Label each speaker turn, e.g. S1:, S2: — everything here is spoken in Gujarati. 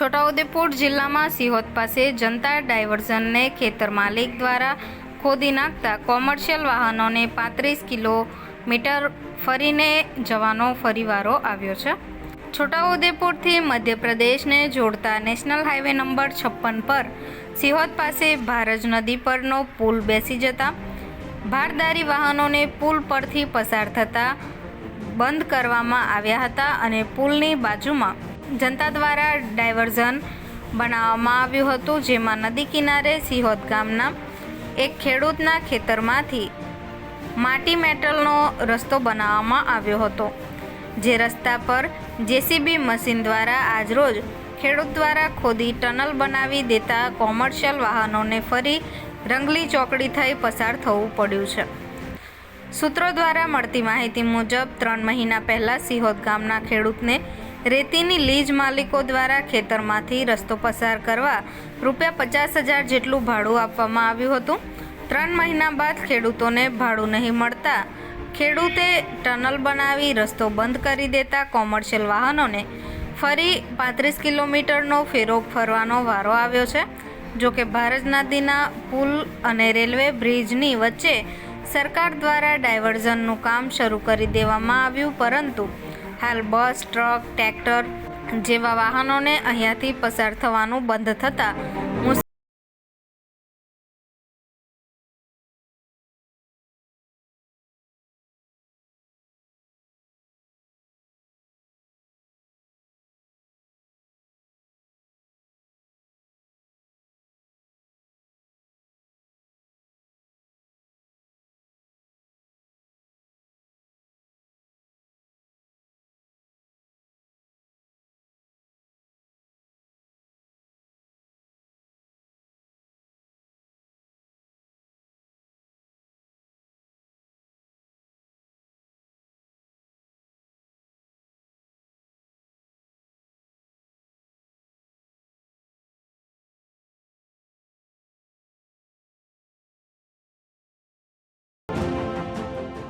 S1: છોટાઉદેપુર જિલ્લામાં સિહોદ પાસે જનતા ડાયવર્ઝનને ખેતર માલિક દ્વારા ખોદી નાખતા કોમર્શિયલ વાહનોને પાંત્રીસ કિલોમીટર ફરીને જવાનો ફરીવારો આવ્યો છે. છોટાઉદેપુરથી મધ્યપ્રદેશને જોડતા નેશનલ હાઈવે નંબર છપ્પન પર સિહોદ પાસે ભારજ નદી પરનો પુલ બેસી જતા ભારદારી વાહનોને પુલ પરથી પસાર થતા બંધ કરવામાં આવ્યા હતા અને પુલની બાજુમાં જનતા દ્વારા ડાયવર્ઝન બનાવવામાં આવ્યું હતું, જેમાં નદી કિનારે સિહોદ ગામના એક ખેડૂતના ખેતરમાંથી માટી મેટલનો રસ્તો બનાવવામાં આવ્યો હતો, જે રસ્તા પર જેસીબી મશીન દ્વારા આજરોજ ખેડૂત દ્વારા ખોદી ટનલ બનાવી દેતા કોમર્શિયલ વાહનોને ફરી રંગલી ચોકડી થઈ પસાર થવું પડ્યું છે. સૂત્રો દ્વારા મળતી માહિતી મુજબ, ત્રણ મહિના પહેલાં સિહોદ ગામના ખેડૂતને રેતીની લીજ માલિકો દ્વારા ખેતરમાંથી રસ્તો પસાર કરવા રૂપિયા પચાસ હજાર જેટલું ભાડું આપવામાં આવ્યું હતું. ત્રણ મહિના બાદ ખેડૂતોને ભાડું નહીં મળતા ખેડૂતે ટનલ બનાવી રસ્તો બંધ કરી દેતા કોમર્શિયલ વાહનોને ફરી પાંત્રીસ કિલોમીટરનો ફેરો ફરવાનો વારો આવ્યો છે. જો કે ભારત નદીના પુલ અને રેલવે બ્રિજની વચ્ચે સરકાર દ્વારા ડાયવર્ઝનનું કામ શરૂ કરી દેવામાં આવ્યું, પરંતુ હાલ બસ ટ્રક ટ્રેક્ટર જેવા વાહનોને અહીંયાથી પસાર થવાનું બંધ થતાં